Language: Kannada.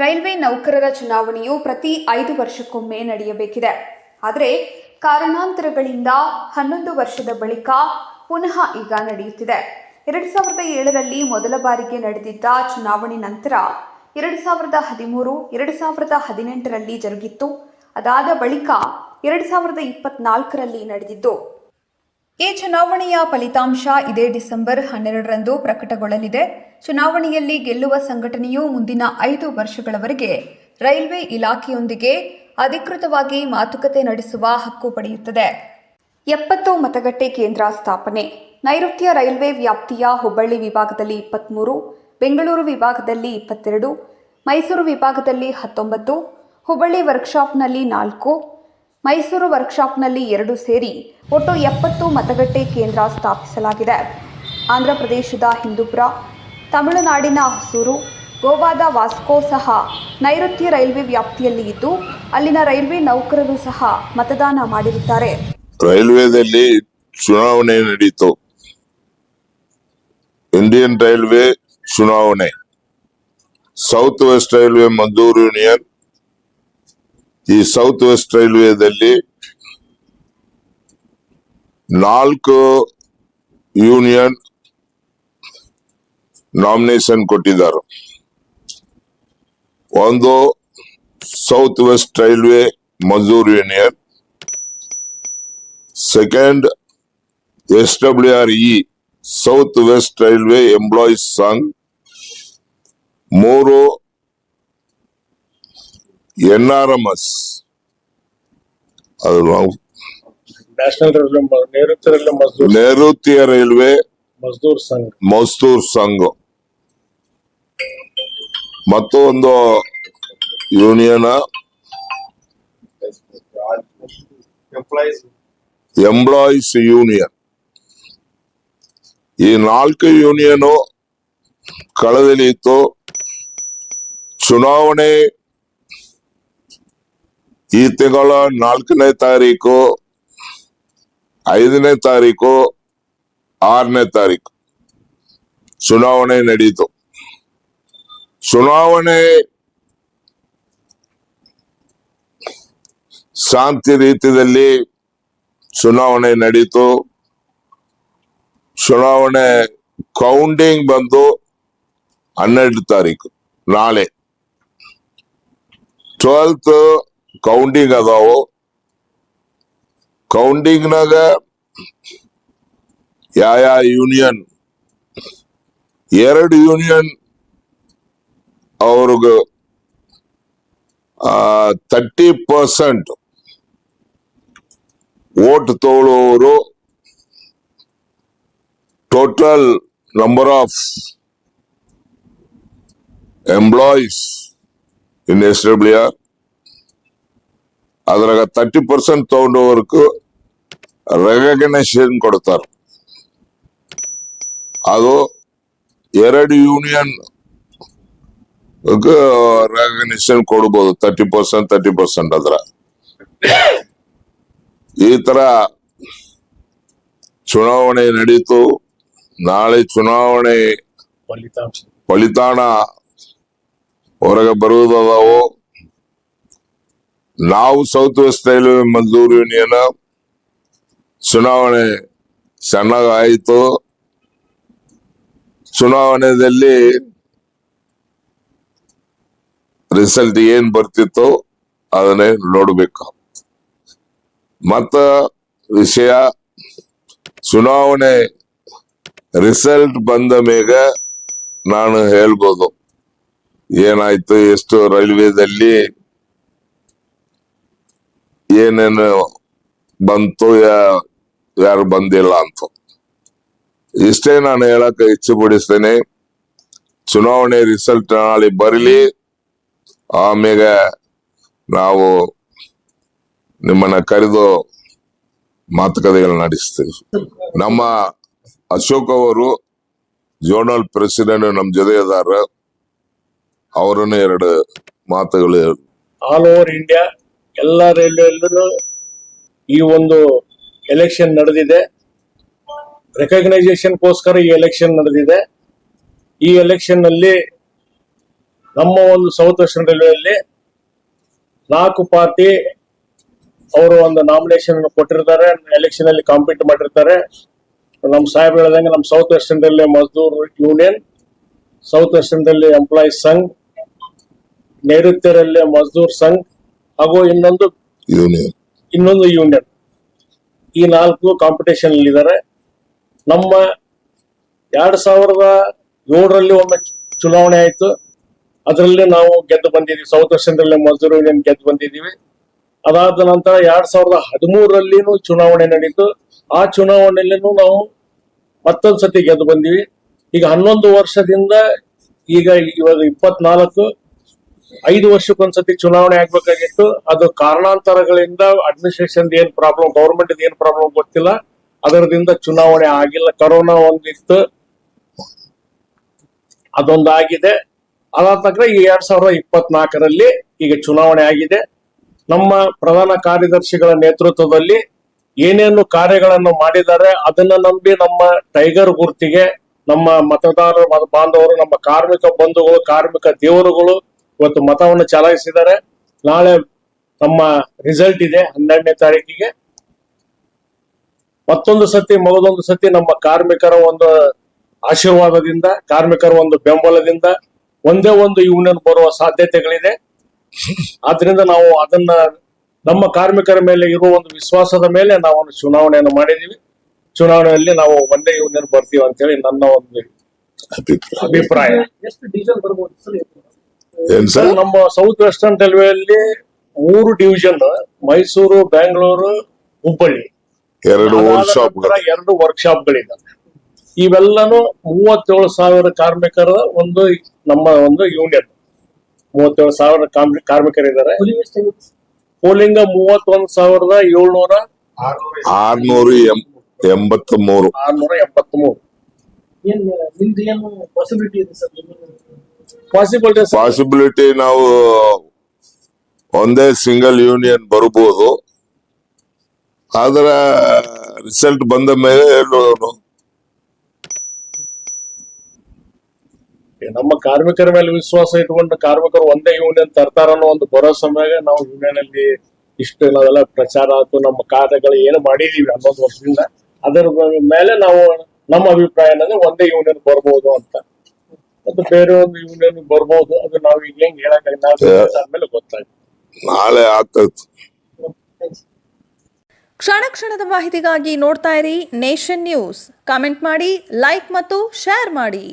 ರೈಲ್ವೆ ನೌಕರರ ಚುನಾವಣೆಯು ಪ್ರತಿ ಐದು ವರ್ಷಕ್ಕೊಮ್ಮೆ ನಡೆಯಬೇಕಿದೆ. ಆದರೆ ಕಾರಣಾಂತರಗಳಿಂದ ಹನ್ನೊಂದು ವರ್ಷದ ಬಳಿಕ ಪುನಃ ಈಗ ನಡೆಯುತ್ತಿದೆ. ಎರಡು ಸಾವಿರದ ಏಳರಲ್ಲಿ ಮೊದಲ ಬಾರಿಗೆ ನಡೆದಿದ್ದ ಚುನಾವಣೆ ನಂತರ ಎರಡು ಸಾವಿರದ ಹದಿಮೂರು, ಎರಡು ಸಾವಿರದ ಹದಿನೆಂಟರಲ್ಲಿ ಜರುಗಿತ್ತು. ಅದಾದ ಬಳಿಕ ಎರಡು ಸಾವಿರದ ಇಪ್ಪತ್ನಾಲ್ಕರಲ್ಲಿ ನಡೆದಿದ್ದು. ಈ ಚುನಾವಣೆಯ ಫಲಿತಾಂಶ ಇದೇ ಡಿಸೆಂಬರ್ ಹನ್ನೆರಡರಂದು ಪ್ರಕಟಗೊಳ್ಳಲಿದೆ. ಚುನಾವಣೆಯಲ್ಲಿ ಗೆಲ್ಲುವ ಸಂಘಟನೆಯು ಮುಂದಿನ ಐದು ವರ್ಷಗಳವರೆಗೆ ರೈಲ್ವೆ ಇಲಾಖೆಯೊಂದಿಗೆ ಅಧಿಕೃತವಾಗಿ ಮಾತುಕತೆ ನಡೆಸುವ ಹಕ್ಕು ಪಡೆಯುತ್ತದೆ. ಎಪ್ಪತ್ತು ಮತಗಟ್ಟೆ ಕೇಂದ್ರ ಸ್ಥಾಪನೆ. ನೈಋತ್ಯ ರೈಲ್ವೆ ವ್ಯಾಪ್ತಿಯ ಹುಬ್ಬಳ್ಳಿ ವಿಭಾಗದಲ್ಲಿ ಇಪ್ಪತ್ತ್ಮೂರು ಬೆಂಗಳೂರು ವಿಭಾಗದಲ್ಲಿ ಇಪ್ಪತ್ತೆರಡು, ಮೈಸೂರು ವಿಭಾಗದಲ್ಲಿ ಹತ್ತೊಂಬತ್ತು, ಹುಬ್ಬಳ್ಳಿ ವರ್ಕ್ಶಾಪ್ನಲ್ಲಿ ನಾಲ್ಕು ಮೈಸೂರು ವರ್ಕ್ಶಾಪ್ನಲ್ಲಿ ಎರಡು ಸೇರಿ ಒಟ್ಟು ಎಪ್ಪತ್ತು ಮತಗಟ್ಟೆ ಕೇಂದ್ರ ಸ್ಥಾಪಿಸಲಾಗಿದೆ. ಆಂಧ್ರಪ್ರದೇಶದ ಹಿಂದೂಪುರ, ತಮಿಳುನಾಡಿನ ಹೊಸೂರು, ಗೋವಾದ ವಾಸ್ಕೋ ಸಹ ನೈಋತ್ಯ ರೈಲ್ವೆ ವ್ಯಾಪ್ತಿಯಲ್ಲಿ ಇದ್ದು, ಅಲ್ಲಿನ ರೈಲ್ವೆ ನೌಕರರು ಸಹ ಮತದಾನ ಮಾಡಿರುತ್ತಾರೆ. ರೈಲ್ವೆದಲ್ಲಿ ಚುನಾವಣೆ ನಡೆಯಿತು ಇಂಡಿಯನ್ ರೈಲ್ವೆ ಚುನಾವಣೆ. South West railway Maddur union ಈ ಸೌತ್ ವೆಸ್ಟ್ ರೈಲ್ವೆದಲ್ಲಿ ನಾಲ್ಕು ಯೂನಿಯನ್ ನಾಮಿನೇಷನ್ ಕೊಟ್ಟಿದ್ದಾರೆ. ಒಂದು South West Railway Mazdoor Union second S W R E South West Railway Employees Sangh ಮೂರು ಎನ್ ಆರ್ ಎಂ ಎಸ್ ಅದು ನೈಋತ್ಯ ರೈಲ್ವೆ ಮಜ್ದೂರ್ ಸಂಘ ಮಸ್ದೂರ್ ಸಂಘ ಮತ್ತೊಂದು ಮತ್ತು ಒಂದು ಯೂನಿಯನ್ ಎಂಪ್ಲಾಯೀಸ್ ಎಂಪ್ಲಾಯೀಸ್ ಯೂನಿಯನ್ ಈ ನಾಲ್ಕು ಯೂನಿಯನ್ ಕಳೆದಲ್ಲಿ ಇತ್ತು. ಚುನಾವಣೆ ಈ ತಿಂಗಳ ನಾಲ್ಕನೇ ತಾರೀಕು, ಐದನೇ ತಾರೀಕು, ಆರನೇ ತಾರೀಕು ಚುನಾವಣೆ ನಡೀತು. ಚುನಾವಣೆ ಶಾಂತಿ ರೀತಿಯಲ್ಲಿ ಚುನಾವಣೆ ನಡೀತು. ಚುನಾವಣೆ ಕೌಂಟಿಂಗ್ ಬಂದು ಹನ್ನೆರಡು ತಾರೀಕು ನಾಳೆ. ಟ್ವೆಲ್ತ್ ಕೌಂಟಿಂಗ್ ಅದಾವು? ಕೌಂಟಿಂಗ್ನಾಗ ಯಾವ ಯೂನಿಯನ್ ಎರಡು ಯೂನಿಯನ್ ಅವ್ರಿಗೆ thirty percent vote ತಗೊಳ್ಳುವವರು total number of employees in S W R ಅದ್ರಾಗ ತರ್ಟಿ ಪರ್ಸೆಂಟ್ ತಗೊಂಡವರ್ಗು ರೆಕಗ್ನೇಷನ್ ಕೊಡ್ತಾರ. ಅದು ಎರಡು ಯೂನಿಯನ್ ರೆಕಗ್ನೇಷನ್ ಕೊಡ್ಬೋದು ತರ್ಟಿ ಪರ್ಸೆಂಟ್ ತರ್ಟಿ ಪರ್ಸೆಂಟ್ ಅದ್ರ. ಈ ತರ ಚುನಾವಣೆ ನಡೀತು. ನಾಳೆ ಚುನಾವಣೆ ಫಲಿತಾಂಶ. ಫಲಿತಾಣ ಹೊರಗೆ ಬರುವುದದಾವು ನಾವು South West Railway Mazdoor Union ಚುನಾವಣೆ ಚೆನ್ನಾಗಿ ಆಯಿತು ಚುನಾವಣೆಯಲ್ಲಿ ರಿಸಲ್ಟ್ ಏನ್ ಬರ್ತಿತ್ತು ಅದನ್ನೇ ನೋಡ್ಬೇಕು. ಮತ್ತ ವಿಷಯ, ಚುನಾವಣೆ ರಿಸಲ್ಟ್ ಬಂದ ಮೇಗ ನಾನು ಹೇಳ್ಬೋದು. ಏನಾಯ್ತು, ಎಷ್ಟು ರೈಲ್ವೆದಲ್ಲಿ ಏನೇನು ಬಂತು ಯಾರು ಬಂದಿಲ್ಲ ಅಂತ. ಇಷ್ಟೇ ನಾನು ಹೇಳಕ್ ಇಚ್ಛೆ ಪಡಿಸ್ತೇನೆ ಚುನಾವಣೆ ರಿಸಲ್ಟ್ ನಾಳೆ ಬರಲಿ. ಆಮೇಲೆ ನಾವು ನಿಮ್ಮನ್ನ ಕರೆದು ಮಾತುಕತೆಗಳು ನಡೆಸ್ತೀವಿ. ನಮ್ಮ ಅಶೋಕ್ ಅವರು ಜೋನಲ್ ಪ್ರೆಸಿಡೆಂಟ್ ನಮ್ಮ ಜೊತೆ ಇದಾರ ಅವರನ್ನು ಎರಡು ಮಾತುಗಳು ಆಲ್ ಓವರ್ ಇಂಡಿಯಾ ಎಲ್ಲ ರೈಲ್ವೆಯಲ್ಲೂ ಈ ಒಂದು ಎಲೆಕ್ಷನ್ ನಡೆದಿದೆ. ರೆಕಗ್ನೈಸೇಷನ್ಗೋಸ್ಕರ ಈ ಎಲೆಕ್ಷನ್ ನಡೆದಿದೆ. ಈ ಎಲೆಕ್ಷನ್ನಲ್ಲಿ ನಮ್ಮ ಒಂದು ಸೌತ್ ವೆಸ್ಟರ್ನ್ ರೈಲ್ವೆಯಲ್ಲಿ ನಾಲ್ಕು ಪಾರ್ಟಿ ಅವರು ಒಂದು ನಾಮಿನೇಷನ್ ಕೊಟ್ಟಿರ್ತಾರೆ. ಎಲೆಕ್ಷನ್ ಅಲ್ಲಿ ಕಾಂಪೀಟ್ ಮಾಡಿರ್ತಾರೆ. ನಮ್ಮ ಸಾಹೇಬ್ ಹೇಳ್ದಂಗೆ ನಮ್ಮ South Western Railway Mazdoor Union South Western Railway Employees Sangh, ನೈಋತ್ಯ ರೈಲ್ವೆ ಮಜ್ದೂರ್ ಸಂಘ್ ಹಾಗೂ ಇನ್ನೊಂದು ಯೂನಿಯನ್ ಇನ್ನೊಂದು ಯೂನಿಯನ್ ಈ ನಾಲ್ಕು ಕಾಂಪಿಟೇಷನ್ ಇದ್ದಾರೆ ನಮ್ಮ ಎರಡ್ ಸಾವಿರದ ಏಳರಲ್ಲಿ ಒಮ್ಮೆ ಚುನಾವಣೆ ಆಯ್ತು. ಅದರಲ್ಲಿ ನಾವು ಗೆದ್ದು ಬಂದಿದ್ದೀವಿ South Western Mazdoor Mazdoor Union ಗೆದ್ದು ಬಂದಿದ್ದೀವಿ. ಅದಾದ ನಂತರ ಎರಡ್ ಸಾವಿರದ ಹದಿಮೂರಲ್ಲಿನೂ ಚುನಾವಣೆ ನಡೀತು. ಆ ಚುನಾವಣೆಯಲ್ಲಿನೂ ನಾವು ಮತ್ತೊಂದ್ಸತಿ ಗೆದ್ದು ಬಂದಿವಿ. ಈಗ ಹನ್ನೊಂದು ವರ್ಷದಿಂದ ಈಗ ಇವಾಗ ಇಪ್ಪತ್ನಾಲ್ಕು ಐದು ವರ್ಷಕ್ಕೊಂದ್ಸತಿ ಚುನಾವಣೆ ಆಗ್ಬೇಕಾಗಿತ್ತು. ಅದು ಕಾರಣಾಂತರಗಳಿಂದ ಅಡ್ಮಿನಿಸ್ಟ್ರೇಷನ್ ಏನ್ ಪ್ರಾಬ್ಲಮ್ ಗೌರ್ಮೆಂಟ್ ಏನ್ ಪ್ರಾಬ್ಲಮ್ ಗೊತ್ತಿಲ್ಲ. ಅದರದಿಂದ ಚುನಾವಣೆ ಆಗಿಲ್ಲ. ಕರೋನಾ ಒಂದಿತ್ತು. ಅದೊಂದಾಗಿದೆ. ಅದಾದ ನಂತರ ಈ ಎರಡ್ ಸಾವಿರದ ಇಪ್ಪತ್ನಾಲ್ಕರಲ್ಲಿ ಈಗ ಚುನಾವಣೆ ಆಗಿದೆ. ನಮ್ಮ ಪ್ರಧಾನ ಕಾರ್ಯದರ್ಶಿಗಳ ನೇತೃತ್ವದಲ್ಲಿ ಏನೇನು ಕಾರ್ಯಗಳನ್ನು ಮಾಡಿದ್ದಾರೆ ಅದನ್ನ ನಂಬಿ ನಮ್ಮ ಟೈಗರ್ ಗುರ್ತಿಗೆ, ನಮ್ಮ ಮತದಾರರು ಮತ ಬಾಂಧವರು, ನಮ್ಮ ಕಾರ್ಮಿಕ ಬಂಧುಗಳು, ಕಾರ್ಮಿಕ ದೇವರುಗಳು ಇವತ್ತು ಮತವನ್ನು ಚಲಾಯಿಸಿದ್ದಾರೆ. ನಾಳೆ ನಮ್ಮ ರಿಸಲ್ಟ್ ಇದೆ ಹನ್ನೆರಡನೇ ತಾರೀಕಿಗೆ. ಮತ್ತೊಂದು ಸತಿ ಮಗದೊಂದು ಸತಿ ನಮ್ಮ ಕಾರ್ಮಿಕರ ಒಂದು ಆಶೀರ್ವಾದದಿಂದ ಕಾರ್ಮಿಕರ ಒಂದು ಬೆಂಬಲದಿಂದ ಒಂದೇ ಒಂದು ಯೂನಿಯನ್ ಬರುವ ಸಾಧ್ಯತೆಗಳಿದೆ. ಆದ್ರಿಂದ ನಾವು ಅದನ್ನ ನಮ್ಮ ಕಾರ್ಮಿಕರ ಮೇಲೆ ಇರುವ ಒಂದು ವಿಶ್ವಾಸದ ಮೇಲೆ ನಾವು ಒಂದು ಚುನಾವಣೆಯನ್ನು ಮಾಡಿದೀವಿ ಚುನಾವಣೆಯಲ್ಲಿ ನಾವು ಒಂದೇ ಯೂನಿಯನ್ ಬರ್ತೀವಿ ಅಂತೇಳಿ ನನ್ನ ಒಂದು ಅಭಿಪ್ರಾಯ. ಏನ್ ಸರ್? ನಮ್ಮ ಸೌತ್ ವೆಸ್ಟರ್ನ್ ರೈಲ್ವೆಯಲ್ಲಿ ಮೂರು ಡಿವಿಷನ್ ಮೈಸೂರು ಬೆಂಗಳೂರು ಹುಬ್ಬಳ್ಳಿ ಎರಡು ವರ್ಕ್ಶಾಪ್ ಎರಡು ವರ್ಕ್ಶಾಪ್ ಗಳಿದ್ದಾವೆ ಇವೆಲ್ಲನೂ ಮೂವತ್ತೇಳು ಸಾವಿರ ಕಾರ್ಮಿಕರ ಒಂದು ನಮ್ಮ ಒಂದು ಯೂನಿಯನ್ ಮೂವತ್ತೇಳು ಸಾವಿರ ಕಾರ್ಮಿ- ಕಾರ್ಮಿಕರಿದ್ದಾರೆ. ಪೋಲಿಂಗ್ ಮೂವತ್ತೊಂದು ಸಾವಿರದ ಏಳ್ನೂರ ಆರ್ನೂರ ಎಂಬತ್ತ ಮೂರು ಆರ್ನೂರ ಎಪ್ಪತ್ತ್ ಮೂರು ಪಾಸಿಬಿಲಿಟಿ ಪಾಸಿಬಿಲಿಟಿ ನಾವು ಒಂದೇ ಸಿಂಗಲ್ ಯೂನಿಯನ್ ಬರಬಹುದು ಆದ್ರೆ ರಿಸಲ್ಟ್ ಬಂದ ಮೇಲೆ ಹೇಳೋದು ನಮ್ಮ ಕಾರ್ಮಿಕರ ಮೇಲೆ ವಿಶ್ವಾಸ ಇಟ್ಕೊಂಡು ಕಾರ್ಮಿಕರು ಒಂದೇ ಯೂನಿಯನ್ ತರ್ತಾರ ಅನ್ನೋ ಒಂದು ಭರೋಸೆ ಮೇಲೆ ನಾವು ಯೂನಿಯನ್ ಅಲ್ಲಿ ಇಷ್ಟು ನಾವೆಲ್ಲ ಪ್ರಚಾರ ಆಯ್ತು ನಮ್ಮ ಕಾರ್ಯಗಳು ಏನು ಮಾಡಿದೀವಿ ಹನ್ನೊಂದು ವರ್ಷದಿಂದ ಅದರ ಮೇಲೆ ನಾವು ನಮ್ಮ ಅಭಿಪ್ರಾಯ ಏನಂದ್ರೆ ಒಂದೇ ಯೂನಿಯನ್ ಬರ್ಬೋದು ಅಂತ. ಮತ್ತು ಬೇರೆ ಒಂದು ಯೂನಿಯನ್ ಬರ್ಬೋದು ಅದು ನಾವು ಈಗ ಹೆಂಗ್ ಹೇಳಕ್ಕಾಗಿಲ್ಲ ಆದ್ಮೇಲೆ ಗೊತ್ತಾಯ್ತು. ನಾಳೆ ಆಗ್ತೈತು ಕ್ಷಣ ಕ್ಷಣದ ಮಾಹಿತಿಗಾಗಿ ನೋಡ್ತಾ ಇರಿ ನೇಷನ್ ನ್ಯೂಸ್. ಕಾಮೆಂಟ್ ಮಾಡಿ ಲೈಕ್ ಮತ್ತು ಶೇರ್ ಮಾಡಿ.